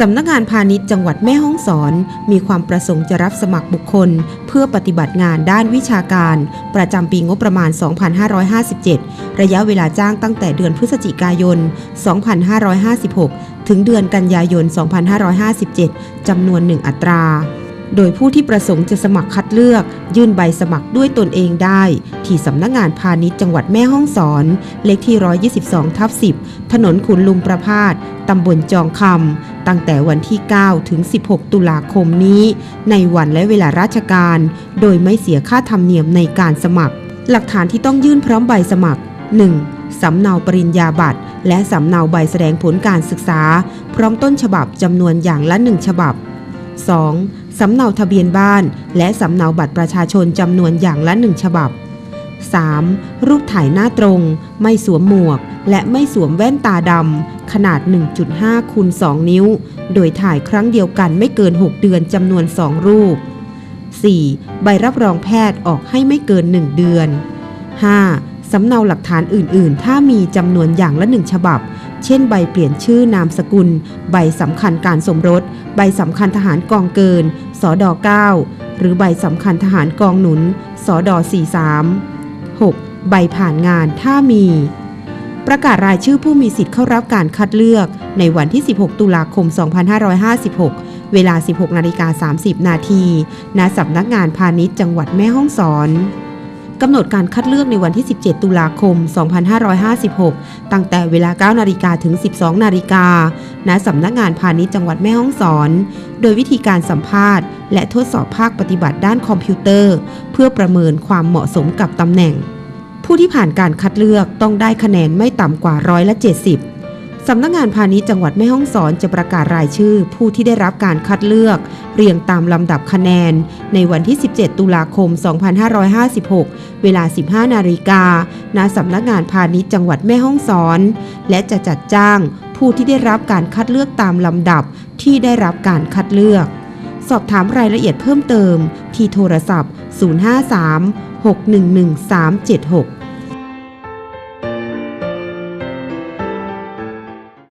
สำนักงานพาณิชย์จังหวัดแม่ฮ่องสอน มีความประสงค์จะรับสมัครบุคคล เพื่อปฏิบัติงานด้านวิชาการ ประจำปีงบประมาณ 2557 ระยะเวลาจ้างตั้งแต่เดือนพฤศจิกายน 2556 ถึงเดือนกันยายน 2557 จำนวนหนึ่งอัตรา โดยผู้ที่ประสงค์จะสมัครคัดเลือก ยื่นใบสมัครด้วยตนเองได้ ที่สำนักงานพาณิชย์จังหวัดแม่ฮ่องสอน เลขที่ 122ทับ10 ถนนขุนลุงประพาสตำบลจองคำ ตั้งแต่วันที่ 9 ถึง 16 ตุลาคมนี้ ในวันและเวลาราชการ โดยไม่เสียค่าธรรมเนียมในการสมัคร หลักฐานที่ต้องยื่นพร้อมใบสมัคร 1. สำเนาปริญญาบัตร และสำเนาใบแสดงผลการศึกษา พร้อมต้นฉบับจำนวนอย่างละ 1 ฉบับ 2. สำเนาทะเบียนบ้าน และสำเนาบัตรประชาชนจำนวนอย่างละ 1 ฉบับ 3. รูปถ่ายหน้าตรง ไม่สวมหมวก และไม่สวมแว่นตาดำ ขนาด 1.5คูณ2นิ้ว โดยถ่ายครั้งเดียวกันไม่เกิน 6 เดือนจำนวน 2 รูป 4. ใบรับรองแพทย์ออกให้ไม่เกิน 1 เดือน 5. สำเนาหลักฐานอื่น ๆ ถ้ามีจำนวนอย่างละ1ฉบับ เช่น ใบเปลี่ยนชื่อนามสกุล ใบสำคัญการสมรส ใบสำคัญทหารกองเกิน สอดอ9หรือใบสำคัญทหารกองหนุน สอดอ43 6. ใบผ่านงานถ้ามี ประกาศรายชื่อผู้มีสิทธิ์เข้ารับการคัดเลือก ในวันที่ 16 ตุลาคม 2556 เวลา 16 นาฬิกา 30 นาทีณสำนักงานพาณิชย์จังหวัดแม่ฮ่องสอน กำหนดการคัดเลือกในวันที่ 17 ตุลาคม 2556 ตั้งแต่เวลา 9 นาฬิกาถึง 12 นาฬิกา ณ สำนักงานพาณิชย์จังหวัดแม่ฮ่องสอน โดยวิธีการสัมภาษณ์ และทดสอบภาคปฏิบัติด้านคอมพิวเตอร์ เพื่อประเมินความเหมาะสมกับตำแหน่ง ผู้ที่ผ่านการคัดเลือกต้องได้คะแนนไม่ต่ำกว่าร้อยละ 70 สำนักงานพาณิชย์จังหวัดแม่ฮ่องสอนจะประกาศรายชื่อ ผู้ที่ได้รับการคัดเลือก เรียงตามลำดับคะแนน ในวันที่ 17 ตุลาคม 2556 เวลา 15 นาฬิกาณสำนักงานพาณิชย์จังหวัดแม่ฮ่องสอน และจะจัดจ้างผู้ที่ได้รับการคัดเลือกตามลำดับที่ได้รับการคัดเลือก สอบถามรายละเอียดเพิ่มเติมที่โทรศัพท์ 053 611 376